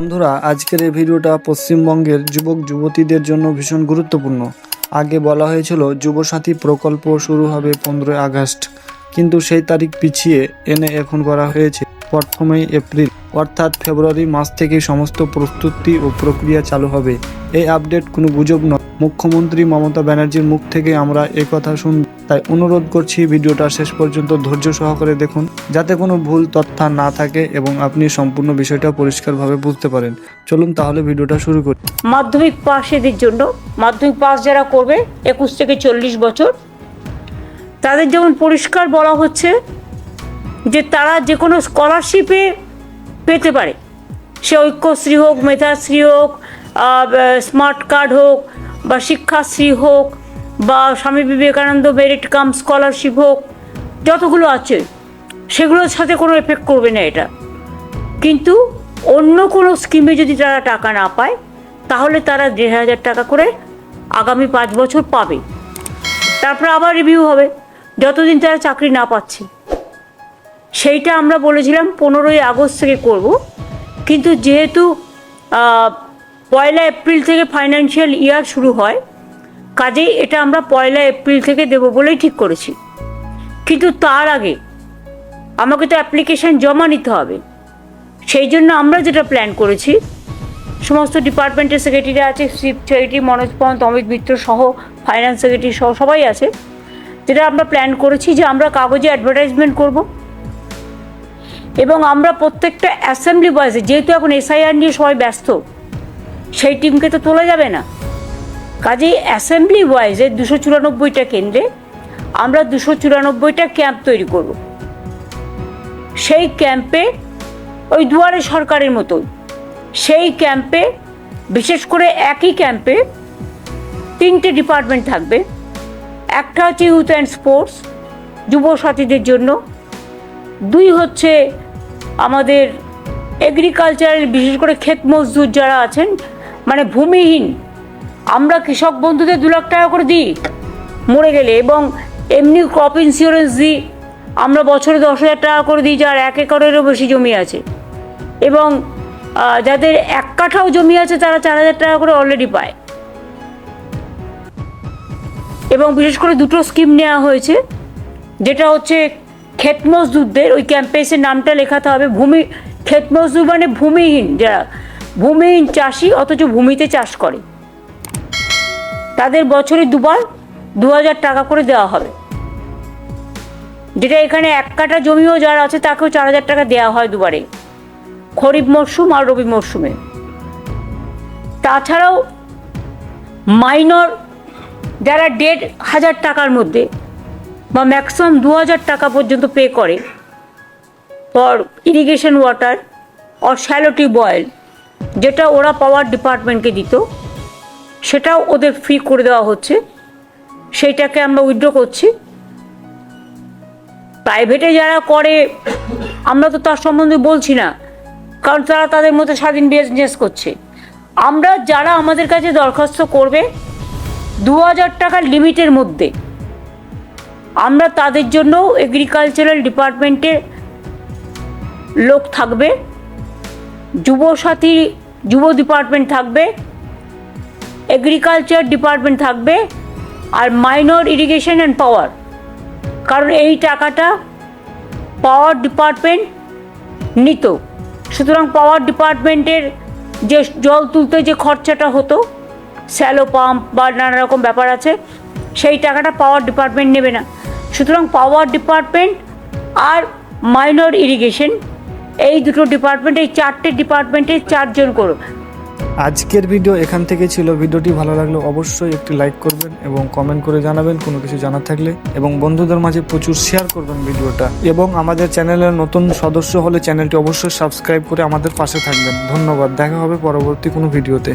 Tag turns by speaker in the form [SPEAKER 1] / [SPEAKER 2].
[SPEAKER 1] বন্ধুরা, আজকের এই ভিডিওটা পশ্চিমবঙ্গের যুবক যুবতীদের জন্য ভীষণ গুরুত্বপূর্ণ। আগে বলা হয়েছিল, যুবসাথী প্রকল্প শুরু হবে পনেরোই আগস্ট। কিন্তু সেই তারিখ পিছিয়ে এনে এখন করা হয়েছে প্রথমেই এপ্রিল। অর্থাৎ ফেব্রুয়ারি মাস থেকে সমস্ত প্রস্তুতি ও প্রক্রিয়া চালু হবে। এই আপডেট কোনো গুজব নয়। মুখ্যমন্ত্রী মমতা ব্যানার্জির মুখ থেকে আমরা এ কথা শুন তাই অনুরোধ করছি ভিডিওটা শেষ পর্যন্ত ধৈর্য সহকারে দেখুন, যাতে কোনো ভুল তথ্য না থাকে এবং আপনি সম্পূর্ণ বিষয়টা পরিষ্কারভাবে বুঝতে পারেন। চলুন তাহলে ভিডিওটা শুরু করি।
[SPEAKER 2] মাধ্যমিক পাশেদের জন্য, মাধ্যমিক পাস যারা করবে, একুশ থেকে চল্লিশ বছর, তাদের যেমন পরিষ্কার বলা হচ্ছে যে তারা যে কোনো স্কলারশিপে পেতে পারে। সে ঐক্যশ্রী হোক, মেধাশ্রী হোক স্মার্ট কার্ড হোক বা শিক্ষাশ্রী হোক বা Swami Vivekananda merit cum scholarship হোক, যতগুলো আছে, সেগুলোর সাথে কোনো এফেক্ট করবে না এটা। কিন্তু অন্য কোনো স্কিমে যদি তারা টাকা না পায়, তাহলে তারা দেড় হাজার টাকা করে আগামী পাঁচ বছর পাবে। তারপর আবার রিভিউ হবে, যতদিন তারা চাকরি না পাচ্ছে। সেইটা আমরা বলেছিলাম, পনেরোই আগস্ট থেকে করব। কিন্তু যেহেতু পয়লা এপ্রিল থেকে ফাইন্যান্সিয়াল ইয়ার শুরু হয়। কাজেই এটা আমরা পয়লা এপ্রিল থেকে দেবো বলেই ঠিক করেছি। কিন্তু তার আগে আমাকে তো অ্যাপ্লিকেশান জমা নিতে হবে। সেই জন্য আমরা যেটা প্ল্যান করেছি, সমস্ত ডিপার্টমেন্টের সেক্রেটারি আছে চিফ সেক্রেটারি মনোজ পন্ত অমিত মিত্র সহ ফাইন্যান্স সেক্রেটারি সহ সবাই আছে। যেটা আমরা প্ল্যান করেছি যে আমরা কাগজে অ্যাডভার্টাইজমেন্ট করব। এবং আমরা প্রত্যেকটা অ্যাসেম্বলি বয়েসে যেহেতু এখন এসআইআর নিয়ে সবাই ব্যস্ত সেই টিমকে তো তোলা যাবে না। কাজেই অ্যাসেম্বলি ওয়াইজে দুশো চুরানব্বইটা কেন্দ্রে আমরা দুশো চুরানব্বইটা ক্যাম্প তৈরি করব। সেই ক্যাম্পে ওই দুয়ারে সরকারের মতোই, সেই ক্যাম্পে বিশেষ করে একই ক্যাম্পে তিনটে ডিপার্টমেন্ট থাকবে। একটা হচ্ছে ইউথ অ্যান্ড স্পোর্টস যুব সাথীদের জন্য। দুই হচ্ছে আমাদের এগ্রিকালচারের বিশেষ করে ক্ষেত মজদুর যারা আছেন মানে ভূমিহীন। আমরা কৃষক বন্ধুদের দু লাখ টাকা করে দিই, মরে গেলে এবং এমনি ক্রপ ইন্স্যুরেন্স দিই, আমরা বছরে দশ হাজার টাকা করে দিই যার এক একরেরও বেশি জমি আছে। এবং যাদের এক কাঠাও জমি আছে তারা চার হাজার টাকা করে অলরেডি পায়। এবং বিশেষ করে দুটো স্কিম নেওয়া হয়েছে, যেটা হচ্ছে ক্ষেত মজদুরদের, ওই ক্যাম্পেসের নামটা লেখাতে হবে, ভূমি, ক্ষেত মজদুর মানে ভূমিহীন যারা। ভূমিহীন চাষি অথচ ভূমিতে চাষ করে। তাদের বছরে দুবার দু হাজার টাকা করে দেওয়া হবে। যেটা এখানে এক কাঠা জমিও যারা আছে তাকেও চার হাজার টাকা দেওয়া হয় দুবারে। খরিফ মরশুম আর রবি মরশুমে। তাছাড়াও মাইনর যারা দেড় হাজার টাকার মধ্যে বা ম্যাক্সিমাম দু হাজার টাকা পর্যন্ত পে করে, ফর ইরিগেশন ওয়াটার অর শ্যালোটি বয়েল যেটা ওরা পাওয়ার ডিপার্টমেন্টকে দিত, সেটাও ওদের ফ্রি করে দেওয়া হচ্ছে। সেইটাকে আমরা উইথড্র করছি। প্রাইভেটে যারা করে, আমরা তো তার সম্বন্ধে বলছি না, কারণ তারা তাদের মধ্যে স্বাধীন বিজনেস করছে। আমরা যারা আমাদের কাছে দরখাস্ত করবে দু হাজার টাকার লিমিটের মধ্যে, আমরা তাদের জন্য এগ্রিকালচারাল ডিপার্টমেন্টের লোক থাকবে। যুবসাথী যুব ডিপার্টমেন্ট থাকবে এগ্রিকালচার ডিপার্টমেন্ট থাকবে, আর মাইনর ইরিগেশন অ্যান্ড পাওয়ার কারণ এই টাকাটা পাওয়ার ডিপার্টমেন্ট নিত। সুতরাং পাওয়ার ডিপার্টমেন্টের যে জল তুলতে যে খরচাটা হতো স্যালো পাম্প বা নানা রকম ব্যাপার আছে, সেই টাকাটা পাওয়ার ডিপার্টমেন্ট নেবে না। সুতরাং পাওয়ার ডিপার্টমেন্ট আর মাইনর ইরিগেশন এই দুটো ডিপার্টমেন্ট এই চারটে ডিপার্টমেন্টে চারজন করো
[SPEAKER 1] আজকের ভিডিও এখান থেকে ছিল। ভিডিওটি ভালো লাগলে অবশ্যই একটি লাইক করবেন এবং কমেন্ট করে জানাবেন কোনো কিছু জানার থাকলে। এবং বন্ধুদের মাঝে প্রচুর শেয়ার করবেন ভিডিওটা এবং আমাদের চ্যানেলের নতুন সদস্য হলে চ্যানেলটি অবশ্যই সাবস্ক্রাইব করে আমাদের পাশে থাকবেন। ধন্যবাদ। দেখা হবে পরবর্তী কোনো ভিডিওতে